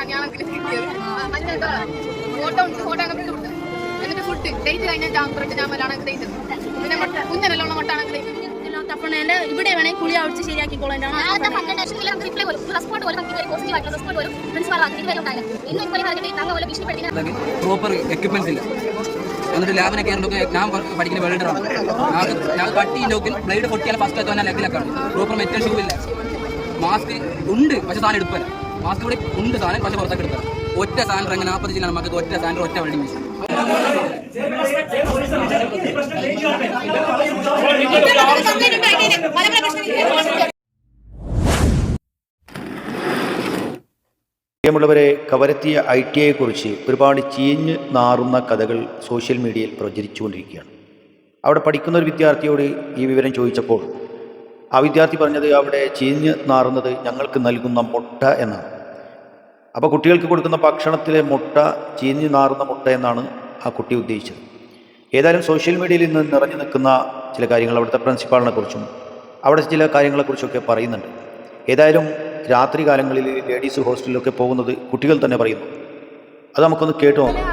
തന്നെയാണെങ്കിൽ കിട്ടിയത്. Photo photo കൊടുത്തത്. എന്നിട്ട് ഫുഡ് ഡേറ്റ് ഡേറ്റ് പിന്നെ മുട്ട ഡേറ്റ് തപ്പണേന്റെ ഇവിടെ വേണേ കുളി അവിടിച്ച് ശരിയാക്കിക്കോളാം ആദ്യത്തെ പന്ത്രണ്ട് വർഷത്തിൽ റിപ്ലൈ വരും. റെസ്പോണ്ട് പോലും നമുക്ക് ഇതുവരെ പോസിറ്റീവ് ആയിട്ടുള്ള റെസ്പോണ്ട് പോലും പ്രിൻസിപ്പാൾ ആക്കി ഇതുവരെ ഉണ്ടായില്ല ഇന്ന് ഇപ്പോൾ പറഞ്ഞിട്ട് ഞങ്ങൾ പോലെ ഭീഷണിപ്പെടുത്തി പ്രോപ്പർ എക്യുപ്മെന്റ്സ് ഇല്ല. എന്നിട്ട് ലാബിനൊക്കെ ആണെങ്കിൽ ഞാൻ പഠിക്കുന്ന വെൽഡറാണ് ഞാൻ കട്ടി ലോക്കിൽ ബ്ലേഡ് പൊട്ടിയാൽ ഫസ്റ്റ് എത്തുവാൻ ലെഗിലൊക്കെയാണ് പ്രോപ്പർ മെറ്റൽ ഷൂ ഇല്ല. മാസ്ക് ഉണ്ട് പക്ഷെ താൻ എടുപ്പല്ല മാസ്ക് ഇവിടെ ഉണ്ട് സാധനം പക്ഷെ പുറത്തേക്ക് ഒറ്റ സാൻഡർ അങ്ങനെ നാൽപ്പത് ജില്ല നമുക്ക് ഒറ്റ സാൻഡർ ഒറ്റ വെൽഡിംഗ് മെഷീൻ കവരത്തിയ ഐ ടി ഐയെക്കുറിച്ച് ഒരുപാട് ചീഞ്ഞ് നാറുന്ന കഥകൾ സോഷ്യൽ മീഡിയയിൽ പ്രചരിച്ചുകൊണ്ടിരിക്കുകയാണ്. അവിടെ പഠിക്കുന്ന ഒരു വിദ്യാർത്ഥിയോട് ഈ വിവരം ചോദിച്ചപ്പോൾ ആ വിദ്യാർത്ഥി പറഞ്ഞത് അവിടെ ചീഞ്ഞ് നാറുന്നത് ഞങ്ങൾക്ക് നൽകുന്ന മുട്ട എന്നാണ്. അപ്പോൾ കുട്ടികൾക്ക് കൊടുക്കുന്ന ഭക്ഷണത്തിലെ മുട്ട ചീഞ്ഞു നാറുന്ന മുട്ട എന്നാണ് ആ കുട്ടി ഉദ്ദേശിച്ചത്. ഏതായാലും സോഷ്യൽ മീഡിയയിൽ ഇന്ന് നിറഞ്ഞു നിൽക്കുന്ന ചില കാര്യങ്ങൾ അവിടുത്തെ പ്രിൻസിപ്പാളിനെ കുറിച്ചും അവിടെ ചില കാര്യങ്ങളെക്കുറിച്ചൊക്കെ പറയുന്നുണ്ട്. ഏതായാലും രാത്രി കാലങ്ങളിൽ ലേഡീസ് ഹോസ്റ്റലിലൊക്കെ പോകുന്നത് കുട്ടികൾ തന്നെ പറയുന്നു. അത് നമുക്കൊന്ന് കേട്ടു നോക്കാം.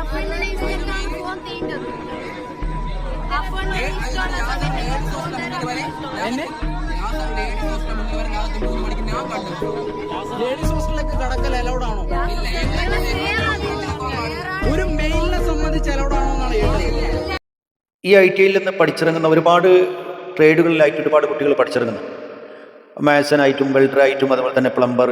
ലേഡീസ് ഹോസ്റ്റലിലേക്ക് കടക്കൽ അലൗഡ് ആണോ? ഒരു മെയിലിനെ സംബന്ധിച്ച് അലൗഡ് ആണോ എന്നാണ് ഈ ഐ ടി ഐയിൽ നിന്ന് പഠിച്ചിറങ്ങുന്ന ഒരുപാട് ട്രേഡുകളിലായിട്ട് ഒരുപാട് കുട്ടികൾ പഠിച്ചിറങ്ങുന്നു. മാത്സനായിട്ടും വെൽഡറായിട്ടും അതുപോലെ തന്നെ പ്ലംബർ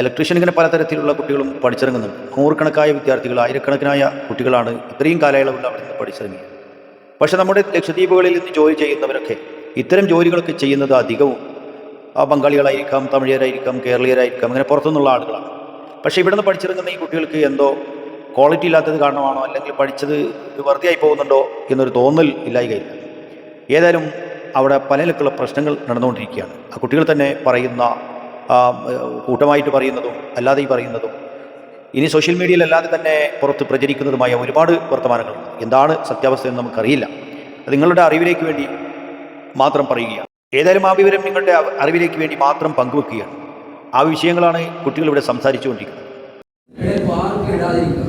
ഇലക്ട്രീഷ്യൻ ഇങ്ങനെ പലതരത്തിലുള്ള കുട്ടികളും പഠിച്ചിറങ്ങുന്നുണ്ട്. നൂറുകണക്കായ വിദ്യാർത്ഥികൾ ആയിരക്കണക്കിനായ കുട്ടികളാണ് ഇത്രയും കാലയളവിൽ അവിടെ നിന്ന് പഠിച്ചിറങ്ങിയത്. പക്ഷെ നമ്മുടെ ലക്ഷദ്വീപുകളിൽ നിന്ന് ജോലി ചെയ്യുന്നവരൊക്കെ ഇത്തരം ജോലികളൊക്കെ ചെയ്യുന്നത് അധികവും ആ ബംഗാളികളായിരിക്കാം തമിഴരായിരിക്കാം കേരളീയരായിരിക്കാം അങ്ങനെ പുറത്തുനിന്നുള്ള ആളുകളാണ്. പക്ഷേ ഇവിടുന്ന് പഠിച്ചിറങ്ങുന്ന ഈ കുട്ടികൾക്ക് എന്തോ ക്വാളിറ്റി ഇല്ലാത്തത് കാരണമാണോ അല്ലെങ്കിൽ പഠിച്ചത് വെറുതെയായി പോകുന്നുണ്ടോ എന്നൊരു തോന്നൽ ഇല്ലായികയില്ല. ഏതായാലും അവിടെ പല നിലക്കുള്ള പ്രശ്നങ്ങൾ നടന്നുകൊണ്ടിരിക്കുകയാണ്. ആ കുട്ടികൾ തന്നെ പറയുന്ന കൂട്ടമായിട്ട് പറയുന്നതും അല്ലാതെ ഈ പറയുന്നതും ഇനി സോഷ്യൽ മീഡിയയിൽ അല്ലാതെ തന്നെ പുറത്ത് പ്രചരിക്കുന്നതുമായ ഒരുപാട് വർത്തമാനങ്ങൾ എന്താണ് സത്യാവസ്ഥ എന്ന് നമുക്കറിയില്ല. അത് നിങ്ങളുടെ അറിവിലേക്ക് വേണ്ടി മാത്രം പറയുകയാണ്. ഏതായാലും ആ വിവരം നിങ്ങളുടെ അറിവിലേക്ക് വേണ്ടി മാത്രം പങ്കുവെക്കുകയാണ്. ആ വിഷയങ്ങളാണ് കുട്ടികൾ ഇവിടെ സംസാരിച്ചുകൊണ്ടിരിക്കുന്നത്. പാർക്ക് ഇടാതിരിക്കുക.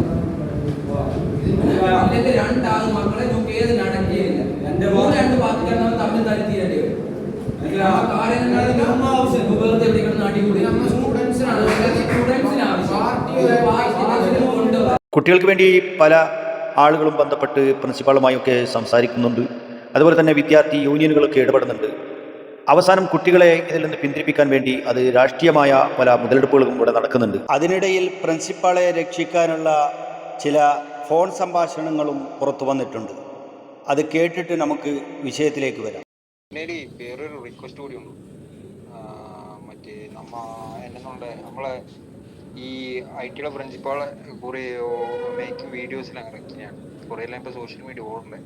അല്ലെങ്കിൽ നാട്ടിൽ മക്കളെ നമുക്ക് സ്റ്റുഡൻസിനാണ്. നടക്കുകയില്ല മൂന്ന് രണ്ട് പാർട്ടിക്കാരൻ തമ്മിൽ തരുത്തിയില്ലേ ആ കാര്യങ്ങൾ വെറുതെ ഇവിടെ കിടന്ന് അടികൂടി സ്റ്റുഡൻസിനാണ് സ്റ്റുഡൻസിന് ആവശ്യം കൊണ്ടുപോകാം കുട്ടികൾക്ക് വേണ്ടി പല ആളുകളും ബന്ധപ്പെട്ട് പ്രിൻസിപ്പാളുമായൊക്കെ സംസാരിക്കുന്നുണ്ട്. അതുപോലെ തന്നെ വിദ്യാർത്ഥി യൂണിയനുകളൊക്കെ ഇടപെടുന്നുണ്ട്. അവസാനം കുട്ടികളെ ഇതിൽ നിന്ന് പിന്തിരിപ്പിക്കാൻ വേണ്ടി അത് രാഷ്ട്രീയമായ പല മുതലെടുപ്പുകളും ഇവിടെ നടക്കുന്നുണ്ട്. അതിനിടയിൽ പ്രിൻസിപ്പാളെ രക്ഷിക്കാനുള്ള ചില ഫോൺ സംഭാഷണങ്ങളും പുറത്തു വന്നിട്ടുണ്ട്. അത് കേട്ടിട്ട് നമുക്ക് വിഷയത്തിലേക്ക് വരാം. പിന്നീട് വേറൊരു റിക്വസ്റ്റ് കൂടി ഉണ്ട്. ആ, മറ്റേ നമ്മ എന്നുണ്ട് നമ്മളെ ഈ ഐ ടിയുടെ പ്രിൻസിപ്പാൾ കുറേ മേക്കിംഗ് വീഡിയോസിലാണ് ഇറക്കിയാണ് കുറേ എല്ലാം ഇപ്പോൾ സോഷ്യൽ മീഡിയ ഓടുന്നത്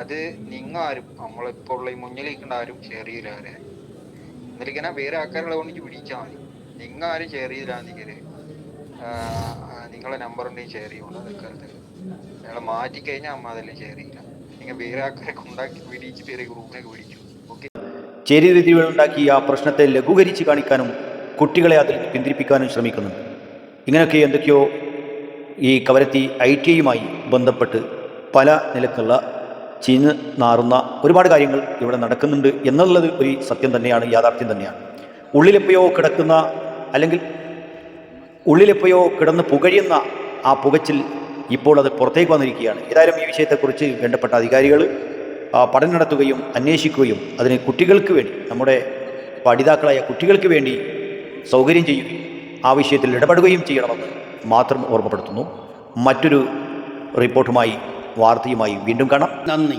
അത് നിങ്ങൾ ആരും നമ്മളിപ്പോൾ ഉള്ള ഈ മുന്നിലേക്കുണ്ട് ആരും ഷെയർ ചെയ്യില്ല അവരെ എന്നിരിക്കണ വേറെ ആൾക്കാരുള്ള കൊണ്ട് പിടിച്ചാൽ മതി. നിങ്ങൾ ആരും ഷെയർ ചെയ്തില്ലാന്നെങ്കിൽ നിങ്ങളെ നമ്പർ ഉണ്ടെങ്കിൽ ഷെയർ ചെയ്യുള്ളൂ അതൊക്കെ നിങ്ങളെ മാറ്റി കഴിഞ്ഞാൽ അമ്മ അതെല്ലാം ഷെയർ ചെയ്യില്ല നിങ്ങൾ വേറെ ആൾക്കാരെ കൊണ്ടാക്കി പിടിച്ച് വേറെ ഗ്രൂപ്പിനൊക്കെ പിടിച്ചു ഓക്കെ. ഉണ്ടാക്കി ആ പ്രശ്നത്തെ ലഘൂകരിച്ച് കാണിക്കാനും കുട്ടികളെ അതിൽ പിന്തിരിപ്പിക്കാനും ശ്രമിക്കുന്നുണ്ട്. ഇങ്ങനെയൊക്കെ എന്തൊക്കെയോ ഈ കവരത്തി ഐ ടി ഐയുമായി ബന്ധപ്പെട്ട് പല നിലക്കുള്ള ചീഞ്ഞ് നാറുന്ന ഒരുപാട് കാര്യങ്ങൾ ഇവിടെ നടക്കുന്നുണ്ട് എന്നുള്ളത് ഒരു സത്യം തന്നെയാണ് യാഥാർത്ഥ്യം തന്നെയാണ്. ഉള്ളിലെപ്പോയോ കിടക്കുന്ന അല്ലെങ്കിൽ ഉള്ളിലെപ്പോയോ കിടന്ന് പുകഴിയുന്ന ആ പുകച്ചിൽ ഇപ്പോൾ അത് പുറത്തേക്ക് വന്നിരിക്കുകയാണ്. ഏതായാലും ഈ വിഷയത്തെക്കുറിച്ച് വേണ്ടപ്പെട്ട അധികാരികൾ പഠനം നടത്തുകയും അന്വേഷിക്കുകയും അതിന് കുട്ടികൾക്ക് വേണ്ടി നമ്മുടെ പഠിതാക്കളായ കുട്ടികൾക്ക് വേണ്ടി സൗകര്യം ചെയ്യുകയും ആ വിഷയത്തിൽ ഇടപെടുകയും ചെയ്യണമെന്ന് മാത്രം ഓർമ്മപ്പെടുത്തുന്നു. മറ്റൊരു റിപ്പോർട്ടുമായി വാർത്തയുമായി വീണ്ടും കാണാം. നന്ദി.